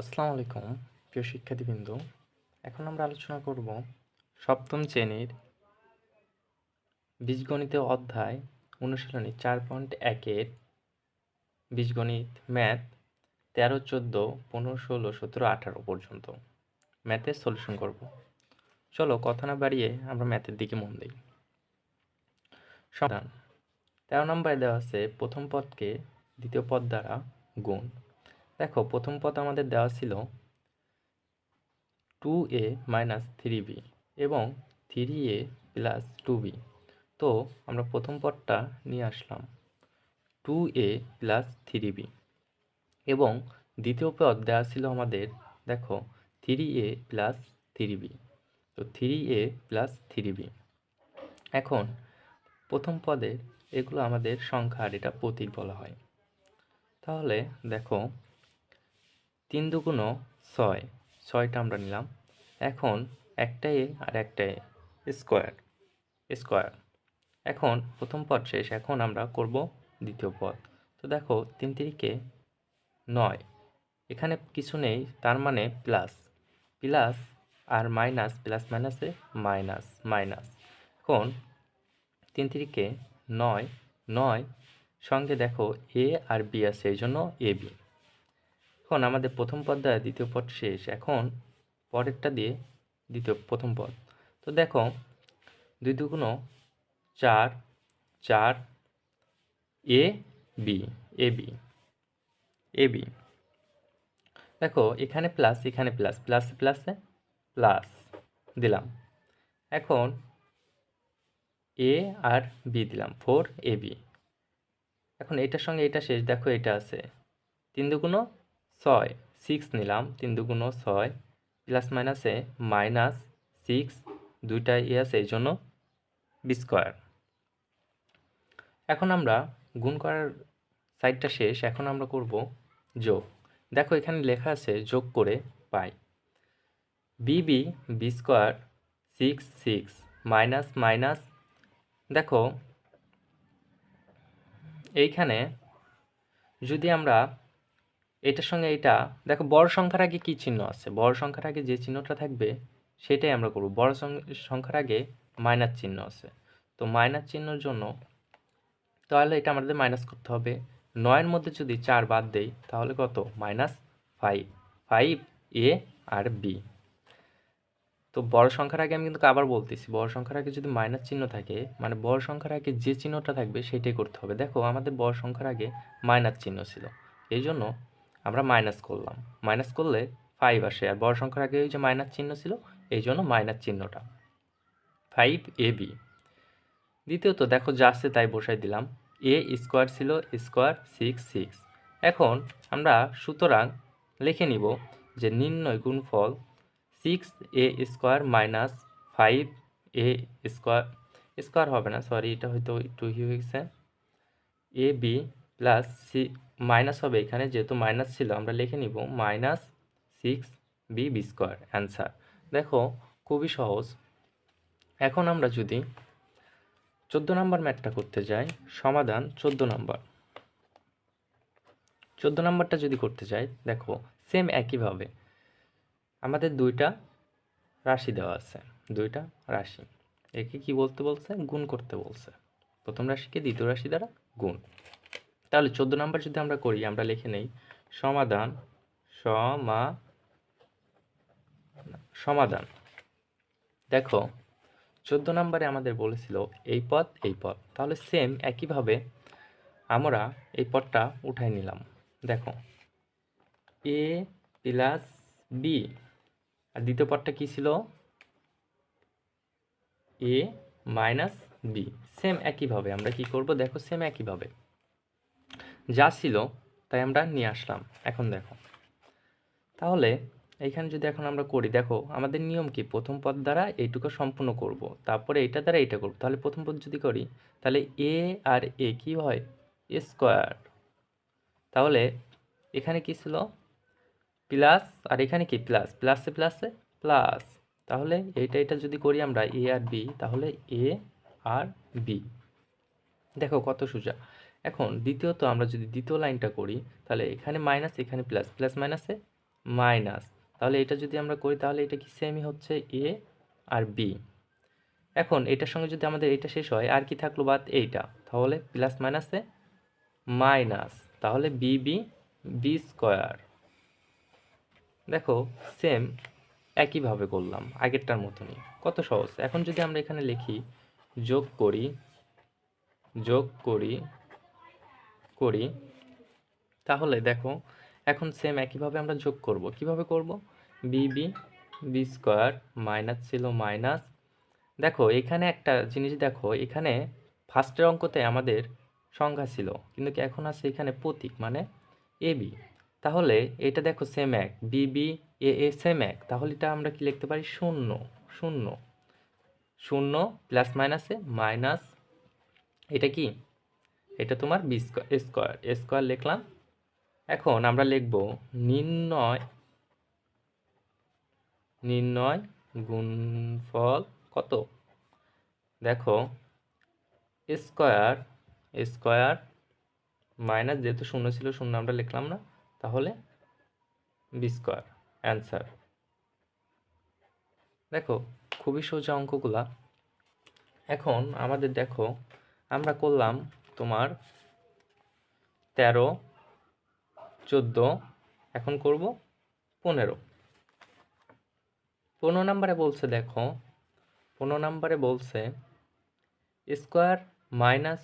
আসসালামু আলাইকুম, প্রিয় শিক্ষার্থীবৃন্দ। এখন আমরা আলোচনা করব সপ্তম শ্রেণির বীজগণিত অধ্যায় অনুশীলনী চার পয়েন্ট একের বীজগণিত ম্যাথ তেরো, চোদ্দ, পনেরো, ষোলো, সতেরো, আঠারো পর্যন্ত। ম্যাথের সলিউশন করব। চলো কথা না বাড়িয়ে আমরা ম্যাথের দিকে মন দিই। সমাধান। তেরো নম্বরে দেওয়া আছে প্রথম পদকে দ্বিতীয় পদ দ্বারা গুণ। দেখো, প্রথম পদ আমাদের দেওয়া ছিল two A minus three B এবং three A plus two B তো আমরা প্রথম পদটা নিয়ে আসলাম two A plus three B এবং দ্বিতীয় পদ দেওয়া ছিল আমাদের, দেখো three A plus three B তো three A plus three B এখন প্রথম পদের এগুলো আমাদের সংখ্যা আর এটা প্রতীক বলা হয়। তাহলে দেখো তিন দুগুণ ছয়, ছয়টা আমরা নিলাম। এখন একটা এ আর একটা এ স্কোয়ার স্কোয়ার। এখন প্রথম পদ শেষ, এখন আমরা করব দ্বিতীয় পদ। তো দেখো, তিন তিরিকে নয়, এখানে কিছু নেই, তার মানে প্লাস প্লাস আর মাইনাস, প্লাস মাইনাসে মাইনাস মাইনাস। এখন তিন তিরিকে নয় নয়, সঙ্গে দেখো এ আর বি আছে, এই জন্য এ বি। এখন আমাদের প্রথম পদ দ্বারা দ্বিতীয় পদ শেষ। এখন পরেরটা দিয়ে দ্বিতীয়, প্রথম পদ। তো দেখো, দুই দুগুণ চার চার A B A B A B. দেখো, এখানে প্লাস এখানে প্লাস প্লাস প্লাসে প্লাস দিলাম। এখন এ আর বি দিলাম ফোর এ বি। এখন এটার সঙ্গে এটা শেষ, দেখো এটা আছে। তিন দুগুণ ছয় সিক্স নিলাম, তিন দুগুণ ছয় প্লাস মাইনাসে মাইনাস সিক্স দুইটা ই আছে, এই জন্য বি স্কোয়ার এখন আমরা গুণ করার সাইডটা শেষ, এখন আমরা করব যোগ। দেখো এখানে লেখা আছে যোগ করে পাই। B B B square six six minus minus দেখো, এইখানে যদি আমরা এটার সঙ্গে এটা দেখো বড় সংখ্যার আগে কী চিহ্ন আছে? বড় সংখ্যার আগে যে চিহ্নটা থাকবে, সেটাই আমরা করব। বড় সংখ্যার আগে মাইনাস চিহ্ন আছে। তো মাইনাস চিহ্নর জন্য তাহলে এটা আমাদের মাইনাস করতে হবে। নয়ের মধ্যে যদি চার বাদ দেই, তাহলে কত? মাইনাস ফাইভ ফাইভ এ আর বি তো বড় সংখ্যার আগে আমি কিন্তু আবার বলতেছি, বড় সংখ্যার আগে যদি মাইনাস চিহ্ন থাকে মানে বড় সংখ্যার আগে যে চিহ্নটা থাকবে, সেটাই করতে হবে। দেখো আমাদের বড় সংখ্যার আগে মাইনাস চিহ্ন ছিল। এই জন্য আমরা মাইনাস করলাম। মাইনাস করলে ফাইভ আসে। আর বড় সংখ্যার আগে ওই যে মাইনাস চিহ্ন ছিল, এই জন্য মাইনাস চিহ্নটা। ফাইভ এ বি দ্বিতীয়ত, দেখো যা তাই বসাই দিলাম। এ স্কোয়ার ছিল স্কোয়ার সিক্স সিক্স এখন আমরা সুতরাং লিখে নিব যে নির্ণয় গুণফল six A square minus five A square square হবে না সরি এটা হয়তো একটু হয়ে গেছে। A B plus C minus হবে এখানে যেহেতু মাইনাস ছিল, আমরা লিখে নিব minus six B B square answer. দেখো, খুবই সহজ। এখন আমরা যদি চোদ্দ নাম্বার ম্যাথটা করতে যাই, সমাধান চোদ্দ নাম্বার। চোদ্দ নাম্বারটা যদি করতে চাই দেখো সেম একইভাবে আমাদের দুইটা রাশি দেওয়া আছে, দুইটা রাশি। একে কি বলতে বলছে? গুণ করতে বলছে। প্রথম রাশিকে দ্বিতীয় রাশি দ্বারা গুণ। তাহলে চোদ্দ নাম্বার যদি আমরা করি, আমরা লিখে নেই, সমাধান, সমা, সমাধান। দেখো, চোদ্দ নাম্বারে আমাদের বলেছিল, এই পদ, এই পথ তাহলে সেম একইভাবে আমরা এই পদটা উঠাই নিলাম। দেখো এ প্লাস বি আর দ্বিতীয় পদটা কী ছিল? এ মাইনাস বি সেম একইভাবে, আমরা কি করব? দেখো সেম একইভাবে। যা ছিল তাই আমরা নিয়ে আসলাম। এখন দেখো। তাহলে এইখানে যদি এখন আমরা করি, দেখো, আমাদের নিয়ম কি? প্রথম পদ দ্বারা এইটুকু সম্পূর্ণ করব, তারপরে এইটা দ্বারা এইটা করব। তাহলে প্রথম পদ যদি করি, তাহলে এ আর এ কি হয়? A square. তাহলে এখানে কি ছিল? প্লাস, আর এখানে কি? প্লাস। প্লাসে প্লাসে প্লাস। তাহলে এইটা এটা যদি করি আমরা এ আর বি, তাহলে এ আর বি। দেখো কত সোজা। এখন দ্বিতীয়ত আমরা যদি দ্বিতীয় লাইনটা করি, তাহলে এখানে মাইনাস এখানে প্লাস প্লাস মাইনাসে মাইনাস তাহলে এটা যদি আমরা করি, তাহলে এটা কি সেমই হচ্ছে এ আর বি এখন এটার সঙ্গে যদি আমাদের এটা শেষ হয়, আর কি থাকল বাদ এইটা? তাহলে প্লাস মাইনাসে মাইনাস তাহলে বি বি বি স্কোয়ার দেখো সেম একইভাবে করলাম আগেরটার মতনই। কত সহজ। এখন যদি আমরা এখানে লিখি, যোগ করি যোগ করি করি, তাহলে দেখো, এখন সেম একইভাবে আমরা যোগ করব। কীভাবে করব? বি বি স্কোয়ার মাইনাস ছিল মাইনাস দেখো, এখানে একটা জিনিস দেখো, এখানে ফার্স্টের অঙ্কতে আমাদের সংখ্যা ছিল, কিন্তু এখন আছে এখানে প্রতীক মানে এ বি তাহলে এটা দেখো সেম এক B B A A same এক, তাহলে এটা আমরা কি লিখতে পারি? শূন্য শূন্য। শূন্য প্লাস মাইনাসে মাইনাস এটা কি? এটা তোমার বি স্কোয়ার স্কোয়ার লিখলাম। এখন আমরা লিখব নির্ণয় নির্ণয় গুণফল কত? দেখো স্কোয়ার স্কোয়ার মাইনাস যেহেতু শূন্য ছিল, শূন্য আমরা লিখলাম না, তাহলে বি স্কোয়ার অ্যান্সার দেখো, খুবই সোজা অঙ্কগুলা। এখন আমাদের দেখো, আমরা করলাম তোমার তেরো, চোদ্দ, এখন করব পনেরো। পনেরো নাম্বারে বলছে, দেখো, পনেরো নাম্বারে বলছে স্কোয়ার মাইনাস